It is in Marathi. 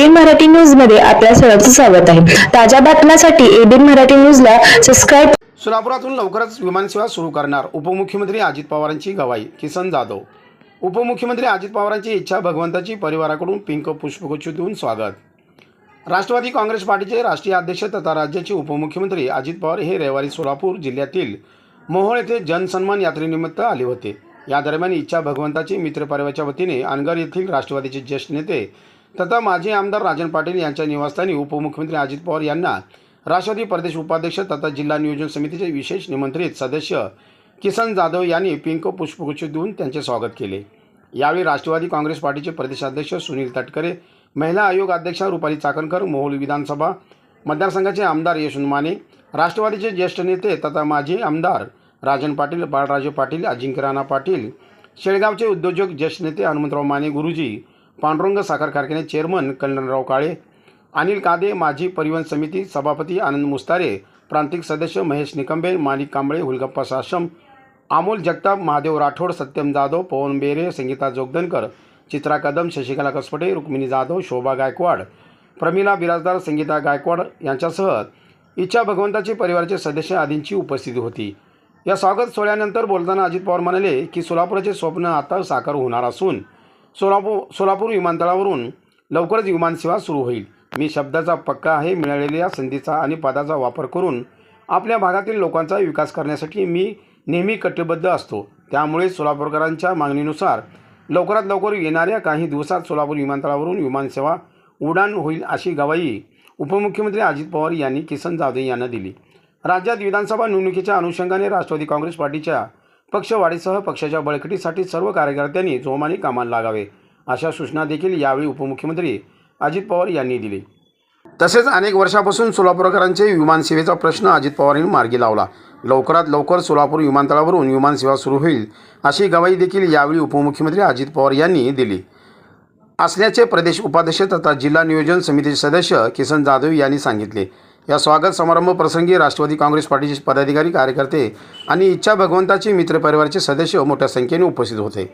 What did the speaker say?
एबीएन मराठी न्यूजमध्ये आपल्या सर्वांचं स्वागत आहे. ताज्या बातम्यांसाठी एबीएन मराठी न्यूजला सबस्क्राईब सोलापुरातून लवकरच विमानसेवा सुरू करणार उपमुख्यमंत्री अजित पवारांची गवाही किसन जाधव. उपमुख्यमंत्री अजित पवारांची इच्छा भगवंताची परिवाराकडून पिंक पुष्पगुच्छ देऊन स्वागत. राष्ट्रवादी काँग्रेस पार्टीचे राष्ट्रीय अध्यक्ष तथा राज्याचे उपमुख्यमंत्री अजित पवार हे रविवारी सोलापूर जिल्ह्यातील मोहोळ येथे जनसन्मान यात्रेनिमित्त आले होते. या दरम्यान इच्छा भगवंताची मित्रपरिवाराच्या वतीने अनगर येथील राष्ट्रवादीचे ज्येष्ठ नेते तथा माजी आमदार राजन पाटील यांच्या निवासस्थानी उपमुख्यमंत्री अजित पवार यांना राष्ट्रवादी प्रदेश उपाध्यक्ष तथा जिल्हा नियोजन समितीचे विशेष निमंत्रित सदस्य किसन जाधव यांनी पिंक पुष्पगुच्छ देऊन त्यांचे स्वागत केले. यावेळी राष्ट्रवादी काँग्रेस पार्टीचे प्रदेशाध्यक्ष सुनील तटकरे महिला आयोग अध्यक्षा रुपाली चाकणकर मोहोळ विधानसभा मतदारसंघाचे आमदार यशवंत माने राष्ट्रवादीचे ज्येष्ठ नेते तथा माजी आमदार राजन पाटील बाळराजे पाटील अजिंक्य राणा पाटील शेळगावचे उद्योजक ज्येष्ठ नेते हनुमंतराव माने गुरुजी पांडुरंग साखर कारखाने चेअरमन कल्याणराव काळे अनिल कादे माजी परिवहन समिती सभापती आनंद मुस्तारे प्रांतिक सदस्य महेश निकंबे माणिक कांबळे हुलगप्पा साशम अमोल जगताप महादेव राठोड सत्यम जाधव पवन बेरे संगीता जोगदनकर चित्रा कदम शशिकला कसपटे रुक्मिणी जाधव शोभा गायकवाड प्रमिला बिराजदार संगीता गायकवाड यांच्यासह इच्छा भगवंताचे परिवाराचे सदस्य आदींची उपस्थिती होती. या स्वागत सोहळ्यानंतर बोलताना अजित पवार म्हणाले की सोलापुराचे स्वप्न आता साकार होणार असून सोलापूर सोलापूर विमानतळावरून लवकरच विमानसेवा सुरू होईल. मी शब्दाचा पक्का आहे. मिळालेल्या संधीचा आणि पदाचा वापर करून आपल्या भागातील लोकांचा विकास करण्यासाठी मी नेहमी कटिबद्ध असतो. त्यामुळे सोलापूरकरांच्या मागणीनुसार लवकरात लवकर येणाऱ्या काही दिवसात सोलापूर विमानतळावरून विमानसेवा उडान होईल अशी गवाही उपमुख्यमंत्री अजित पवार यांनी किसन जाधव यांना दिली. राज्यात विधानसभा निवडणुकीच्या अनुषंगाने राष्ट्रवादी काँग्रेस पार्टीच्या पक्षवाढीसह पक्षाच्या बळकटीसाठी सर्व कार्यकर्त्यांनी जोमाने कामाला लागावे अशा सूचना देखील यावेळी उपमुख्यमंत्री अजित पवार यांनी दिली. तसेच अनेक वर्षापासून सोलापूरकरांचे विमानसेवेचा प्रश्न अजित पवारांनी मार्गी लावला. लवकरात लवकर सोलापूर विमानतळावरून विमानसेवा सुरू होईल अशी गवाही देखील यावेळी उपमुख्यमंत्री अजित पवार यांनी दिली. असल्याचे प्रदेश उपाध्यक्ष तथा जिल्हा नियोजन समितीचे सदस्य किसन जाधव यांनी सांगितले. या स्वागत समारंभ प्रसंगी राष्ट्रवादी काँग्रेस पार्टीचे पदाधिकारी कार्यकर्ते आणि इच्छा भगवंताचे मित्रपरिवाराचे सदस्य मोठ्या संख्येने उपस्थित होते.